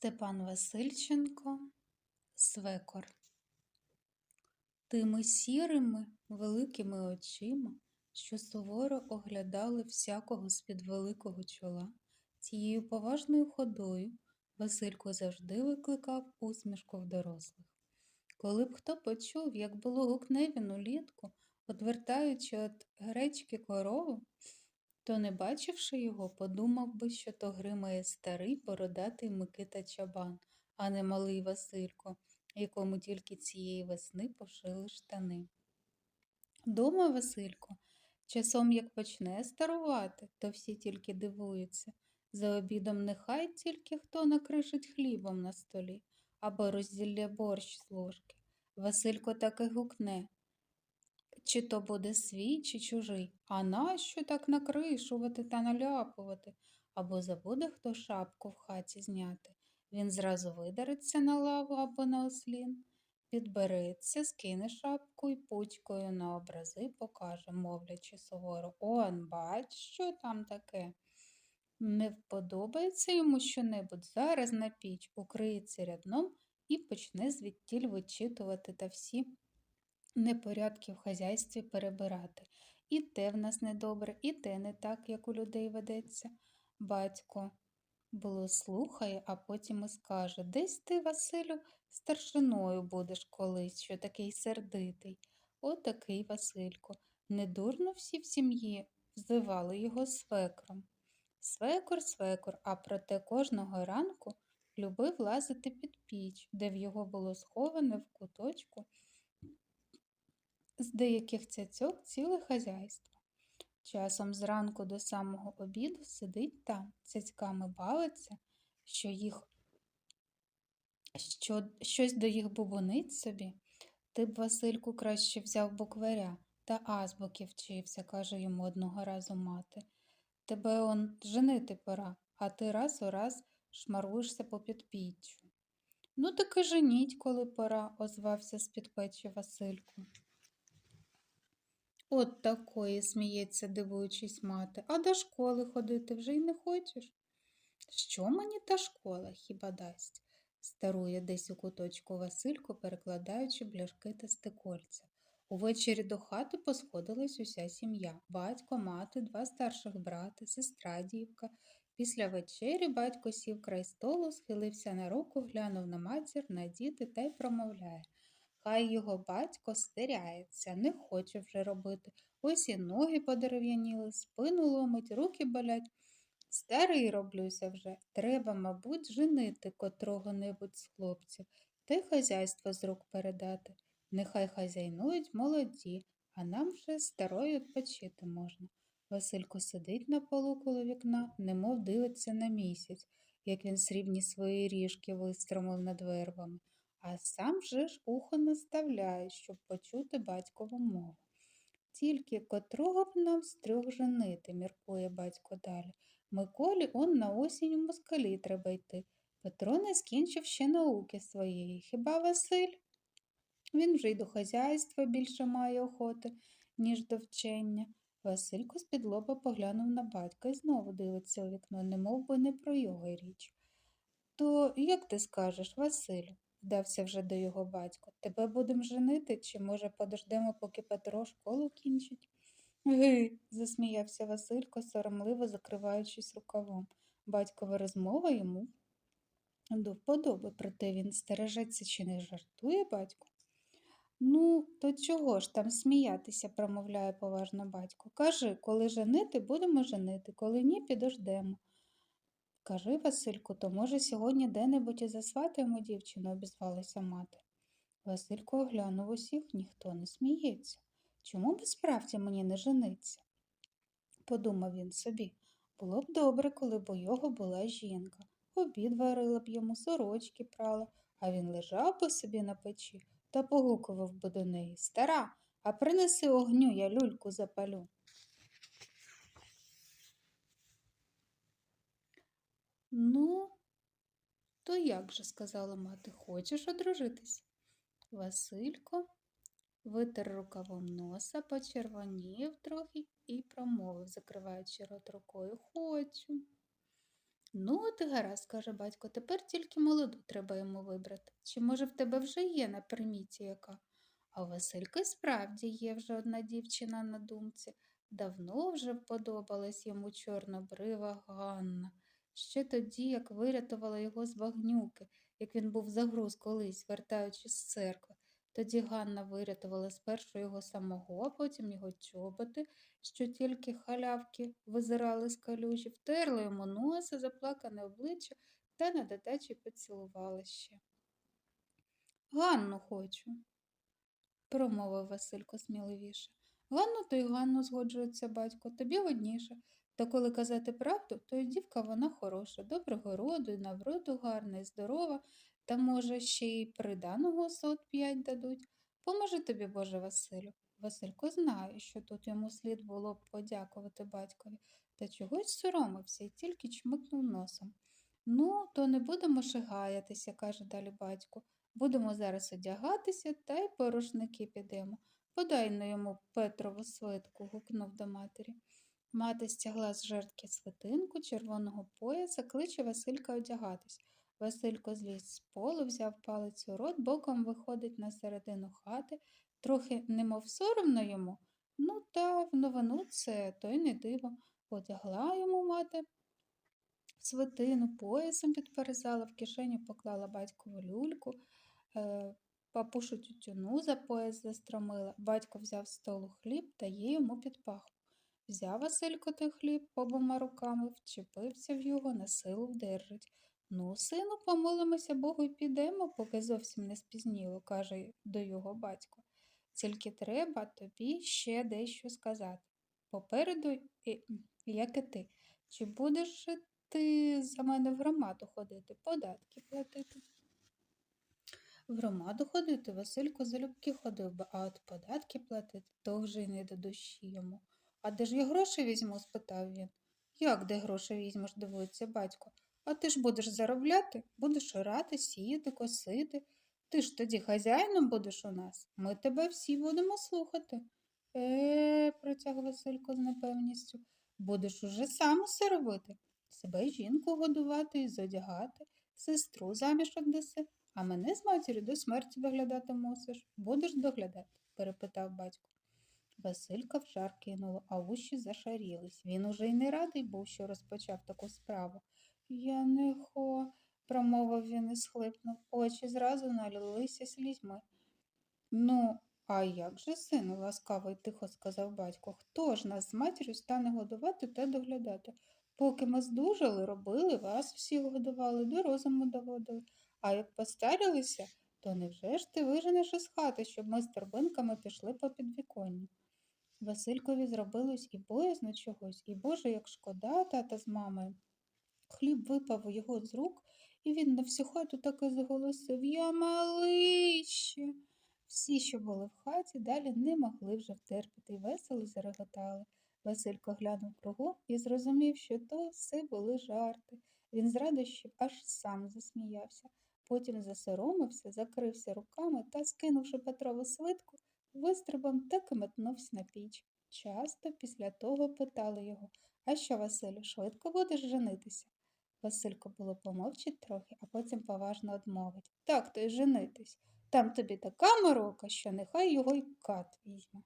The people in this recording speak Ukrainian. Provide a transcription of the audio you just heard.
Степан Васильченко Свекор Тими сірими великими очима, що суворо оглядали всякого з-під великого чола, цією поважною ходою Василько завжди викликав усмішку в дорослих. Коли б хто почув, як було гукне він улітку, одвертаючи від гречки корову, то, не бачивши його, подумав би, що то гримає старий бородатий Микита Чабан, а не малий Василько, якому тільки цієї весни пошили штани. Дома Василько, часом як почне старувати, то всі тільки дивуються. За обідом нехай тільки хто накришить хлібом на столі або розділля борщ з ложки. Василько так і гукне чи то буде свій, чи чужий. А нащо так накришувати та наляпувати? Або забуде хто шапку в хаті зняти. Він зразу видариться на лаву або на ослін, підбереться, скине шапку і пучкою на образи покаже, мовлячи суворо Он, бач, що там таке. Не вподобається йому щонебудь зараз на піч, укриється рядном і почне звідтіль вичитувати та всі непорядки в хазяйстві перебирати. І те в нас недобре, і те не так, як у людей ведеться. Батько було слухає, а потім і скаже Десь ти, Василю, старшиною будеш колись, що такий сердитий. Отакий Василько. Недурно всі в сім'ї взивали його свекром. Свекор, свекор, а проте кожного ранку любив лазити під піч, де в його було сховане в куточку з деяких цяцьок ціле хазяйство. Часом зранку до самого обіду сидить там, цяцьками бавиться, що їх що, щось до їх бубонить собі. Ти б, Васильку, краще взяв букваря та азбуки вчився, каже йому одного разу мати. Тебе он женити пора, а ти раз у раз шмаруєшся по підпіччю. Ну, таки женіть, коли пора, озвався з під печі Васильку. От такої, сміється, дивуючись мати, а до школи ходити вже й не хочеш? Що мені та школа хіба дасть? старує десь у куточку Василько, перекладаючи бляшки та стекольця. Увечері до хати посходилась уся сім'я батько, мати, два старших брати, сестра дівка. Після вечері батько сів край столу, схилився на руку, глянув на матір, на діти та й промовляє Хай його батько стеряється, не хоче вже робити. Ось і ноги подерев'яніли, спину ломить, руки болять. Старий роблюся вже. Треба, мабуть, женити котрого небудь з хлопців та й хазяйство з рук передати. Нехай хазяйнують молоді, а нам вже старою відпочити можна. Василько сидить на полу коло вікна, немов дивиться на місяць, як він срібні свої ріжки вистромив над вербами а сам же ж ухо наставляє, щоб почути батькову мову. Тільки котрого б нам з трьох женити, міркує батько далі. Миколі он на осінь у москалі треба йти. Петро не скінчив ще науки своєї. Хіба Василь? Він вже й до хазяйства більше має охоти, ніж до вчення. Василько з-під лоба поглянув на батька і знову дивиться у вікно, немов би не про його річ. То як ти скажеш, Василю? Вдався вже до його батько. Тебе будемо женити, чи, може, подождемо, поки Петро школу кінчить? Ги, засміявся Василько, соромливо закриваючись рукавом. Батькова розмова йому до вподоби, проте він стережеться чи не жартує батько. Ну, то чого ж там сміятися, промовляє поважно батько. Кажи, коли женити, будемо женити, коли ні, підождемо. Кажи, Васильку, то, може, сьогодні де-небудь і засватаємо дівчину, обізвалася мати. Василько оглянув усіх, ніхто не сміється. Чому б справді мені не жениться? Подумав він собі. Було б добре, коли б у його була жінка. Обід варила б йому, сорочки прала, а він лежав би собі на печі та погукував би до неї Стара, а принеси огню, я люльку запалю. Ну, то як же, сказала мати, хочеш одружитись? Василько витер рукавом носа, почервонів трохи і промовив, закриваючи рот рукою, хочу. Ну, от і гаразд, каже батько, тепер тільки молоду треба йому вибрати. Чи може в тебе вже є на приміті яка? А у Василька справді є вже одна дівчина на думці. Давно вже вподобалась йому чорнобрива Ганна. Ще тоді, як вирятувала його з багнюки, як він був загруз колись, вертаючись з церкви. Тоді Ганна вирятувала спершу його самого, а потім його чоботи, що тільки халявки визирали з калюжі, втерла йому носа, заплакане обличчя та на додачі поцілувала ще. Ганну хочу, промовив Василько сміливіше. Ганну, то й Ганну згоджується батько, тобі годніше. Та коли казати правду, то й дівка вона хороша, доброго роду, і на вроду гарна, і здорова, та, може, ще й приданого сот п'ять дадуть. Поможе тобі, Боже Василю. Василько знає, що тут йому слід було б подякувати батькові, та чогось соромився і тільки чмикнув носом. Ну, то не будемо шигаятися, каже далі батько. Будемо зараз одягатися та й по рушники підемо. Подай на йому Петрову свитку, гукнув до матері. Мати стягла з жертки свитинку червоного пояса, кличе Василька одягатись. Василько зліз з полу, взяв палець у рот, боком виходить на середину хати, трохи немов соромно йому. Ну, та в новину це то й не диво. Одягла йому мати свитину, поясом підперезала, в кишеню поклала батькову люльку, е, папушу тютюну за пояс застромила. Батько взяв з столу хліб та їй йому під паху. Взяв Василько той хліб обома руками, вчепився в його, на силу вдержить. Ну, сину, помолимося Богу й підемо, поки зовсім не спізніло, каже до його батько. Тільки треба тобі ще дещо сказати. Попереду, як і ти, чи будеш ти за мене в громаду ходити, податки платити? В громаду ходити Василько залюбки ходив би, а от податки платити то вже й не до душі йому. А де ж я гроші візьму? спитав він. Як де гроші візьмеш, дивується батько. А ти ж будеш заробляти, будеш орати, сіяти, косити. Ти ж тоді хазяїном будеш у нас. Ми тебе всі будемо слухати. Е, протяг Василько з непевністю. Будеш уже сам усе робити. Себе жінку годувати і зодягати, сестру заміж одеси, а мене з матір'ю до смерті доглядати мусиш. Будеш доглядати? перепитав батько. Василька в жар кинуло, а вуші зашарілись. Він уже й не радий був, що розпочав таку справу. Я не хо, промовив він і схлипнув. Очі зразу налилися слізьми. Ну, а як же, сину, ласкаво й тихо сказав батько, хто ж нас з матір'ю стане годувати та доглядати? Поки ми здужали, робили, вас всіх годували, до розуму доводили. А як постарілися, то невже ж ти виженеш із хати, щоб ми з торбинками пішли по підвіконню? Василькові зробилось і боязно чогось, і Боже, як шкода тата з мамою. Хліб випав у його з рук, і він на всю хату так і заголосив Я малище. Всі, що були в хаті, далі не могли вже втерпіти і весело зареготали. Василько глянув кругом і зрозумів, що то все були жарти. Він з радощів аж сам засміявся. Потім засоромився, закрився руками та, скинувши Петрову свитку, вистрибом так і метнувся на піч. Часто після того питали його А що, Василю, швидко будеш женитися? Василько було помовчить трохи, а потім поважно одмовить Так то й женитись. Там тобі така морока, що нехай його й кат візьме.